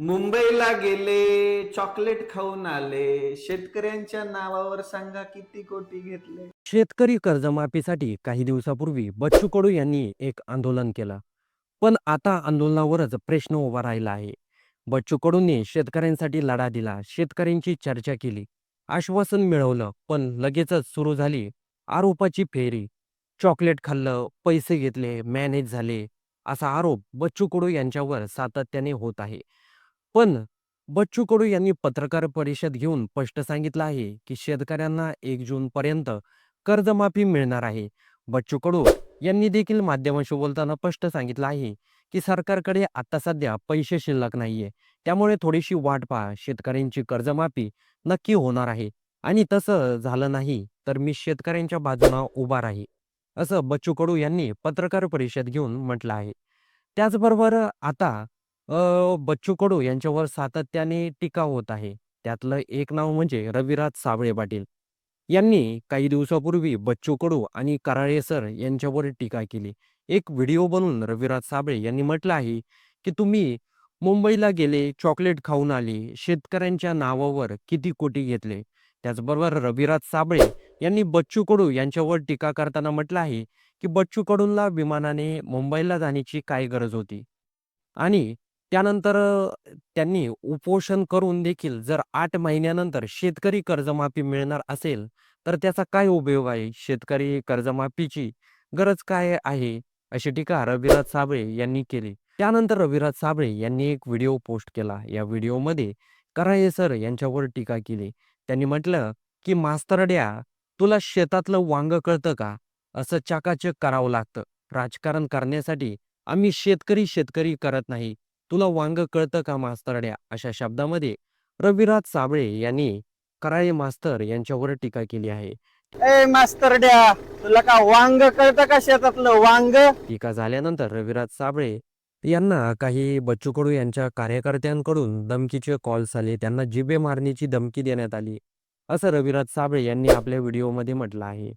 मुंबईला गेले चॉकलेट खाऊन आले. शेतकऱ्यांच्या नावावर सांगा किती कोटी घेतले? शेतकरी कर्जमाफीसाठी काही दिवसापूर्वी बच्चू कडू यांनी एक आंदोलन केलं. पण आता आंदोलनावरच प्रश्न उभा राहिला आहे. बच्चू कडूंनी शेतकऱ्यांसाठी लढा दिला शेतकऱ्यांची चर्चा केली आश्वासन मिळवलं पण लगेचच सुरू झाली आरोपाची फेरी. चॉकलेट खाल्लं पैसे घेतले मॅनेज झाले असा आरोप बच्चू कडू यांच्यावर सातत्याने होत आहे. पण बच्चू कडू यांनी पत्रकार परिषद घेऊन स्पष्ट सांगितलं आहे की शेतकऱ्यांना एक जून पर्यंत कर्जमाफी मिळणार आहे. बच्चू कडू यांनी देखील माध्यमांशी बोलताना स्पष्ट सांगितलं आहे की सरकारकडे आता सध्या पैसे शिल्लक नाहीये. त्यामुळे थोडीशी वाट पहा शेतकऱ्यांची कर्जमाफी नक्की होणार आहे. आणि तसं झालं नाही तर मी शेतकऱ्यांच्या बाजूला उभा राही असं बच्चू कडू यांनी पत्रकार परिषद घेऊन म्हटलं आहे. त्याचबरोबर आता अ, बच्चू कडू यांच्यावर सातत्याने टीका होत आहे. त्यातलं एक नाव म्हणजे रविराज साबळे पाटील. यांनी काही दिवसापूर्वी बच्चू कडू आणि कराळे सर यांच्यावर टीका केली. एक व्हिडिओ बनवून रविराज साबळे यांनी म्हटलं आहे की तुम्ही मुंबईला गेले चॉकलेट खाऊन आले शेतकऱ्यांच्या नावावर किती कोटी घेतले. त्याचबरोबर रविराज साबळे यांनी बच्चू कडू यांच्यावर टीका करताना म्हटलं आहे की बच्चू कडूंना विमानाने मुंबईला जाण्याची काय गरज होती? आणि त्यानंतर अ, त्यांनी उपोषण करून देखील जर आठ महिन्यानंतर शेतकरी कर्जमाफी मिळणार असेल तर त्याचा काय उपयोग आहे? शेतकरी कर्जमाफीची गरज काय आहे? अशी टीका रविराज साबळे यांनी केली. त्यानंतर रविराज साबळे यांनी एक व्हिडिओ पोस्ट केला. या व्हिडिओमध्ये कराळे सर यांच्यावर टीका केली. त्यांनी म्हटलं की मास्तरड्या तुला शेतातलं वांग कळतं का? असं चाकाचक करावं लागतं. राजकारण करण्यासाठी आम्ही शेतकरी शेतकरी करत नाही. तुला वांग कळतं का मास्तरड्या अशा शब्दामध्ये रविराज साबळे यांनी कराळे मास्तर यांच्यावर टीका केली आहे. ए मास्तरड्या तुला का वांग कळतं का शेतातलं वांग? टीका झाल्यानंतर रविराज साबळे यांना काही बच्चू कडू यांच्या कार्यकर्त्यांकडून धमकीचे कॉल्स आले. त्यांना जिबे मारण्याची धमकी देण्यात आली. असं रविराज साबळे यांनी आपल्या व्हिडिओमध्ये म्हटलं आहे.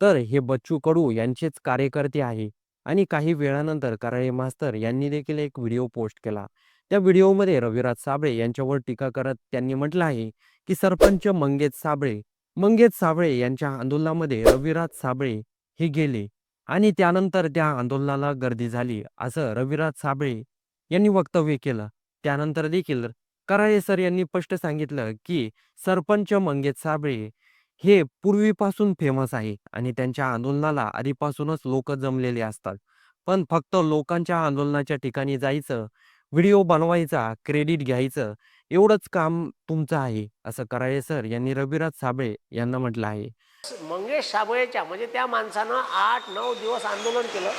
तर हे बच्चू कडू यांचेच कार्यकर्ते आहे. आणि काही वेळानंतर कराळे मास्तर यांनी देखील एक व्हिडिओ पोस्ट केला. त्या व्हिडिओमध्ये रविराज साबळे यांच्यावर टीका करत त्यांनी म्हटलं आहे की सरपंच मंगेश साबळे मंगेश साबळे यांच्या आंदोलनामध्ये रविराज साबळे हे गेले आणि त्यानंतर त्या आंदोलनाला गर्दी झाली असं रविराज साबळे यांनी वक्तव्य केलं. त्यानंतर देखील कराळे सर यांनी स्पष्ट सांगितलं की सरपंच मंगेश साबळे हे पूर्वीपासून फेमस आहे आणि त्यांच्या आंदोलनाला आधीपासूनच लोक जमलेले असतात. पण फक्त लोकांच्या आंदोलनाच्या ठिकाणी जायचं व्हिडिओ बनवायचा क्रेडिट घ्यायचं एवढंच काम तुमचं आहे असं कराळे सर यांनी रविराज साबळे यांना म्हटलं आहे. मंगेश साबळेच्या म्हणजे त्या माणसानं आठ नऊ दिवस आंदोलन केलं.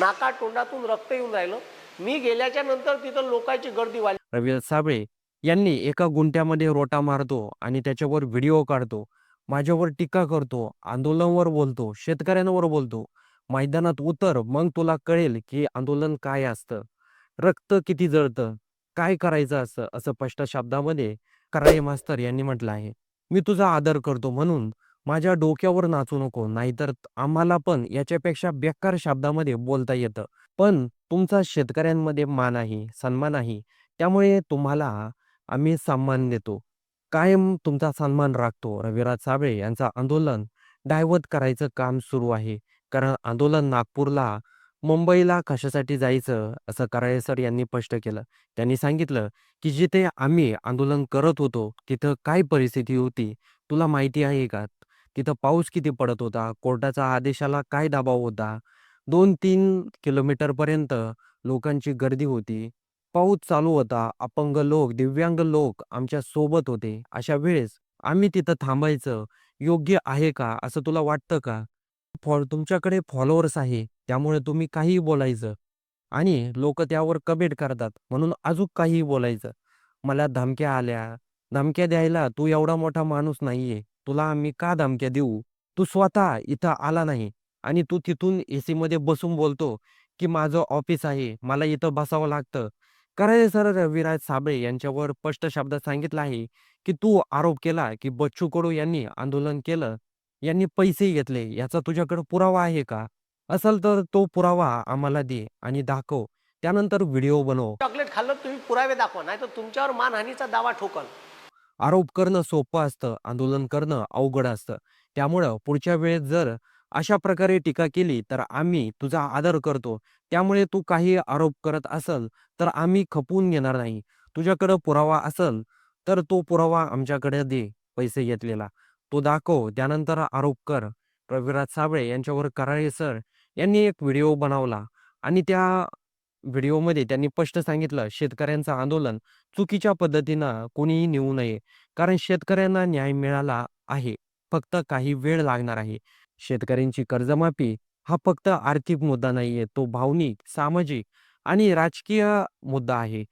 नाका तोंडातून रक्त येऊन राहिलं. मी गेल्याच्यानंतर तिथं लोकांची गर्दी वाढली. रविराज साबळे यांनी एका गुंट्यामध्ये रोटा मारतो आणि त्याच्यावर व्हिडिओ काढतो. माझ्यावर टीका करतो आंदोलनवर बोलतो शेतकऱ्यांवर बोलतो. मैदानात उतर मग तुला कळेल की आंदोलन काय असतं. रक्त किती जळतं? काय करायचं असतं असं स्पष्ट शब्दामध्ये कराई मास्तर यांनी म्हटलं आहे. मी तुझा आदर करतो म्हणून माझ्या डोक्यावर नाचू नको नाहीतर आम्हाला पण याच्यापेक्षा बेकार शब्दामध्ये बोलता येतं. पण तुमचा शेतकऱ्यांमध्ये मान आहे सन्मान आहे त्यामुळे तुम्हाला आम्ही सन्मान देतो. कायम तुमचा सन्मान राखतो. रविराज साबळे यांचं आंदोलन डायवर्ट करायचं काम सुरू आहे. कारण आंदोलन नागपूरला मुंबईला कशासाठी जायचं असं कराळे सर यांनी स्पष्ट केलं. त्यांनी सांगितलं की जिथे आम्ही आंदोलन करत होतो तिथं काय परिस्थिती होती तुला माहिती आहे का? तिथं पाऊस किती पडत होता? कोर्टाचा आदेशाला काय दबाव होता? दोन तीन किलोमीटरपर्यंत लोकांची गर्दी होती. पाऊस चालू होता अपंग लोक दिव्यांग लोक आमच्यासोबत होते. अशा वेळेस आम्ही तिथं थांबायचं योग्य आहे का? असं तुला वाटतं का? फॉल तुमच्याकडे फॉलोअर्स आहे त्यामुळे तुम्ही काहीही बोलायचं. आणि लोक त्यावर कमेंट करतात म्हणून अजून काहीही बोलायचं. मला धमक्या आल्या. धमक्या द्यायला तू एवढा मोठा माणूस नाहीये. तुला आम्ही का धमक्या देऊ? तू स्वतः इथं आला नाही. आणि तू तिथून एसी मध्ये बसून बोलतो की माझं ऑफिस आहे. मला इथं बसावं लागतं. कराळे सर रविराज साबळे यांच्यावर स्पष्ट शब्दात सांगितलं आहे की तू आरोप केला की बच्चू कडू यांनी आंदोलन केलं यांनी पैसे घेतले याचा तुझ्याकडे पुरावा आहे का? असेल तर तो पुरावा आम्हाला दे आणि दाखव त्यानंतर व्हिडिओ बनव. चॉकलेट खाल्लं तुम्ही पुरावे दाखवा नाही तर तुमच्यावर मानहानीचा दावा ठोकल. आरोप करणं सोपं असतं आंदोलन करणं अवघड असतं. त्यामुळं पुढच्या वेळेस जर अशा प्रकारे टीका केली तर आम्ही तुझा आदर करतो. त्यामुळे तू काही आरोप करत असल तर आम्ही खपवून घेणार नाही. तुझ्याकडं पुरावा असल तर तो पुरावा आमच्याकडे दे पैसे घेतलेला. तो दाखव त्यानंतर आरोप कर. रविराज साबळे यांच्यावर कराळे सर यांनी एक व्हिडिओ बनवला आणि त्या व्हिडिओमध्ये त्यांनी स्पष्ट सांगितलं शेतकऱ्यांचं आंदोलन चुकीच्या पद्धतीनं कोणीही नेऊ नये कारण शेतकऱ्यांना न्याय मिळाला आहे. फक्त काही वेळ लागणार आहे. शेतकऱ्यांची कर्जमाफी हा फक्त आर्थिक मुद्दा नाहीये तो भावनिक सामाजिक आणि राजकीय मुद्दा आहे.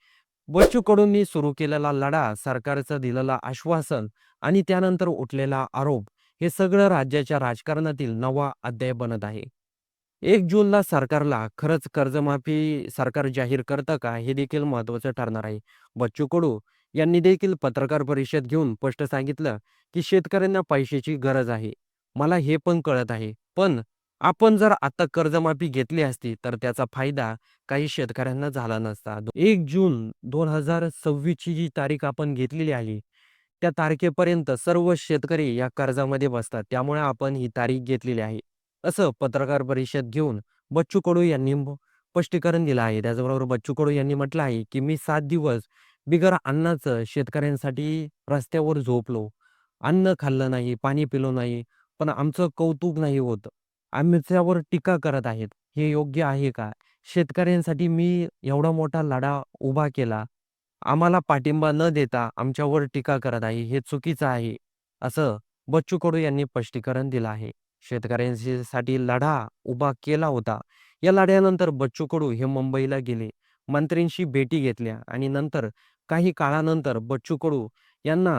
बच्चू कडूंनी सुरू केलेला लढा सरकारचं दिलेलं आश्वासन आणि त्यानंतर उठलेला आरोप हे सगळं राज्याच्या राजकारणातील नवा अध्याय बनत आहे. एक जूनला सरकारला खरंच कर्जमाफी सरकार जाहीर करतं का हे देखील महत्वाचं ठरणार आहे. बच्चू कडू यांनी देखील पत्रकार परिषद घेऊन स्पष्ट सांगितलं की शेतकऱ्यांना पैशाची गरज आहे. मला हे पण कळत आहे. पण आपण जर आता कर्जमाफी घेतली असती तर त्याचा फायदा काही शेतकऱ्यांना झाला नसता. एक जून दोन हजार सव्वीसची जी तारीख आपण घेतलेली आहे त्या तारखेपर्यंत सर्व शेतकरी या कर्जामध्ये बसतात. त्यामुळे आपण ही तारीख घेतलेली आहे. असं पत्रकार परिषद घेऊन बच्चू कडू यांनी स्पष्टीकरण दिलं आहे. त्याचबरोबर बच्चू कडू यांनी म्हटलं आहे की मी सात दिवस बिगर अन्नाचं शेतकऱ्यांसाठी रस्त्यावर झोपलो. अन्न खाल्लं नाही पाणी पिलो नाही. पण आमचं कौतुक नाही होत. आमच्यावर टीका करत आहेत हे योग्य आहे का? शेतकऱ्यांसाठी मी एवढा मोठा लढा उभा केला. आम्हाला पाठिंबा न देता आमच्यावर टीका करत आहे हे चुकीचं आहे असं बच्चू कडू यांनी स्पष्टीकरण दिलं आहे. शेतकऱ्यांसाठी लढा उभा केला होता. या लढ्यानंतर बच्चू कडू हे मुंबईला गेले. मंत्र्यांशी भेटी घेतल्या आणि नंतर काही काळानंतर बच्चू कडू यांना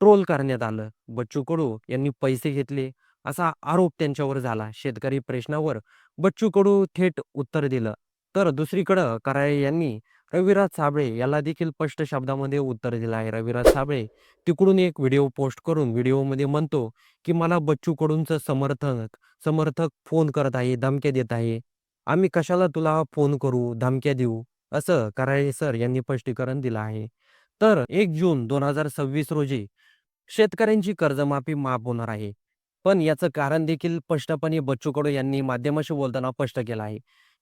ट्रोल करण्यात आलं. बच्चू कडू यांनी पैसे घेतले. असा आरोप त्यांच्यावर झाला. शेतकरी प्रश्नावर बच्चू कडू थेट उत्तर दिलं. तर दुसरीकडं कराळे यांनी रविराज साबळे याला देखील स्पष्ट शब्दामध्ये उत्तर दिलं आहे. रविराज साबळे तिकडून एक व्हिडिओ पोस्ट करून व्हिडिओमध्ये म्हणतो की मला बच्चू कडूंचं समर्थक समर्थक फोन करत आहे धमक्या देत आहे. आम्ही कशाला तुला फोन करू धमक्या देऊ? असं कराळे सर यांनी स्पष्टीकरण दिलं आहे. तर एक जून दोन हजार सव्वीस रोजी शेतकऱ्यांची कर्जमाफी माफ होणार आहे. पण याचं कारण देखील स्पष्टपणे बच्चू कडू यांनी माध्यमाशी बोलताना स्पष्ट केलं आहे.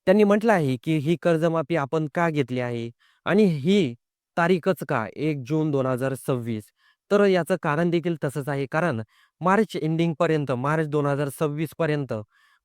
त्यांनी म्हटलं आहे की ही कर्जमाफी आपण का घेतली आहे आणि ही तारीखच का एक जून दोन हजार सव्वीस? तर याचं कारण देखील तसंच आहे. कारण मार्च एंडिंग पर्यंत मार्च दोन हजार सव्वीस पर्यंत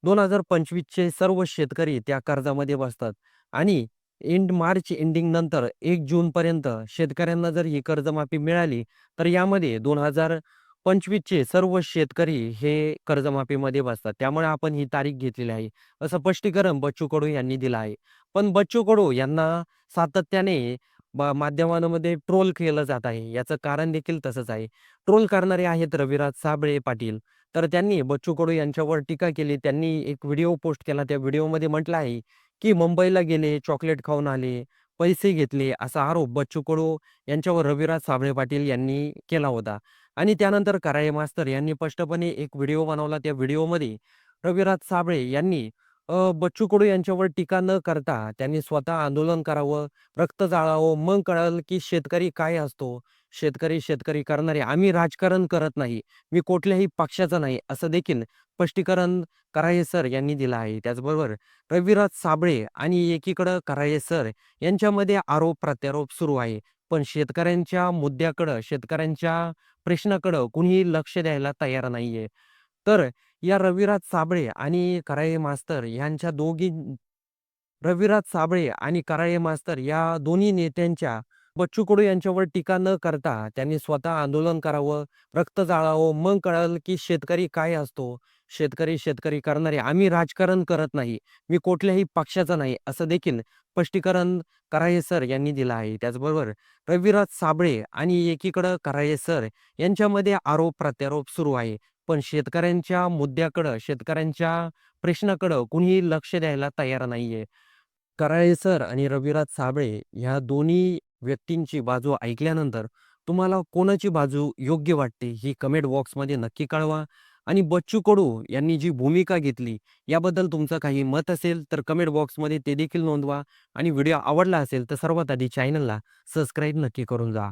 दोन हजार पंचवीसचे सर्व शेतकरी त्या कर्जामध्ये बसतात आणि एंड मार्च एंडिंग नंतर एक जून पर्यंत शेतकऱ्यांना जर ही कर्जमाफी मिळाली तर यामध्ये दोन हजार पंचवीसचे सर्व शेतकरी हे कर्जमाफीमध्ये बसतात. त्यामुळे आपण ही तारीख घेतलेली आहे. असं स्पष्टीकरण बच्चू कडू यांनी दिलं आहे. पण बच्चू कडू यांना सातत्याने माध्यमांमध्ये ट्रोल केलं जात आहे. याचं कारण देखील तसंच आहे. ट्रोल करणारे आहेत रविराज साबळे पाटील. तर त्यांनी बच्चू कडू यांच्यावर टीका केली. त्यांनी एक व्हिडिओ पोस्ट केला. त्या व्हिडिओमध्ये म्हटलं आहे की मुंबईला गेले चॉकलेट खाऊन आले पैसे घेतले असा आरोप बच्चू कडू यांच्यावर रविराज साबळे पाटील यांनी केला होता. आणि त्यानंतर कराये मास्तर यांनी स्पष्टपणे एक व्हिडिओ बनवला. त्या व्हिडिओमध्ये रविराज साबळे यांनी अ, बच्चू कडू यांच्यावर टीका न करता त्यांनी स्वतः आंदोलन करावं रक्त जाळावं. मग कळलं की शेतकरी काय असतो? शेतकरी शेतकरी करणारे. आम्ही राजकारण करत नाही. मी कुठल्याही पक्षाचा नाही. असं देखील स्पष्टीकरण कराये सर यांनी दिलं आहे. त्याचबरोबर रविराज साबळे आणि एकीकडं कराये सर यांच्यामध्ये आरोप प्रत्यारोप सुरू आहे. पण शेतकऱ्यांच्या मुद्द्याकडं शेतकऱ्यांच्या प्रश्नाकडं कुणीही लक्ष द्यायला तयार नाहीये. तर या रविराज साबळे आणि कराळे मास्तर यांच्या दोघी रविराज साबळे आणि कराळे मास्तर या दोन्ही नेत्यांच्या बच्चू कडू यांच्यावर टीका न करता त्यांनी स्वतः आंदोलन करावं रक्त जाळावं. मग कळलं की शेतकरी काय असतो? शेतकरी शेतकरी करणारे. आम्ही राजकारण करत नाही. मी कुठल्याही पक्षाचा नाही असं देखील स्पष्टीकरण कराळे सर यांनी दिलं आहे. त्याचबरोबर रविराज साबळे आणि एकीकडं कराळे सर यांच्यामध्ये आरोप प्रत्यारोप सुरू आहे. पण शेतकऱ्यांच्या मुद्द्याकडं शेतकऱ्यांच्या प्रश्नाकडं कुणीही लक्ष द्यायला तयार नाहीये. कराळे सर आणि रविराज साबळे ह्या दोन्ही व्यक्तींची बाजू ऐकल्यानंतर तुम्हाला कोणाची बाजू योग्य वाटते ही कमेंट बॉक्समध्ये नक्की कळवा. आणि बच्चू कडू यांनी जी भूमिका घेतली याबद्दल तुमचं काही मत असेल तर कमेंट बॉक्समध्ये ते देखील नोंदवा. आणि व्हिडिओ आवडला असेल तर सर्वात आधी चॅनलला सबस्क्राईब नक्की करून जा.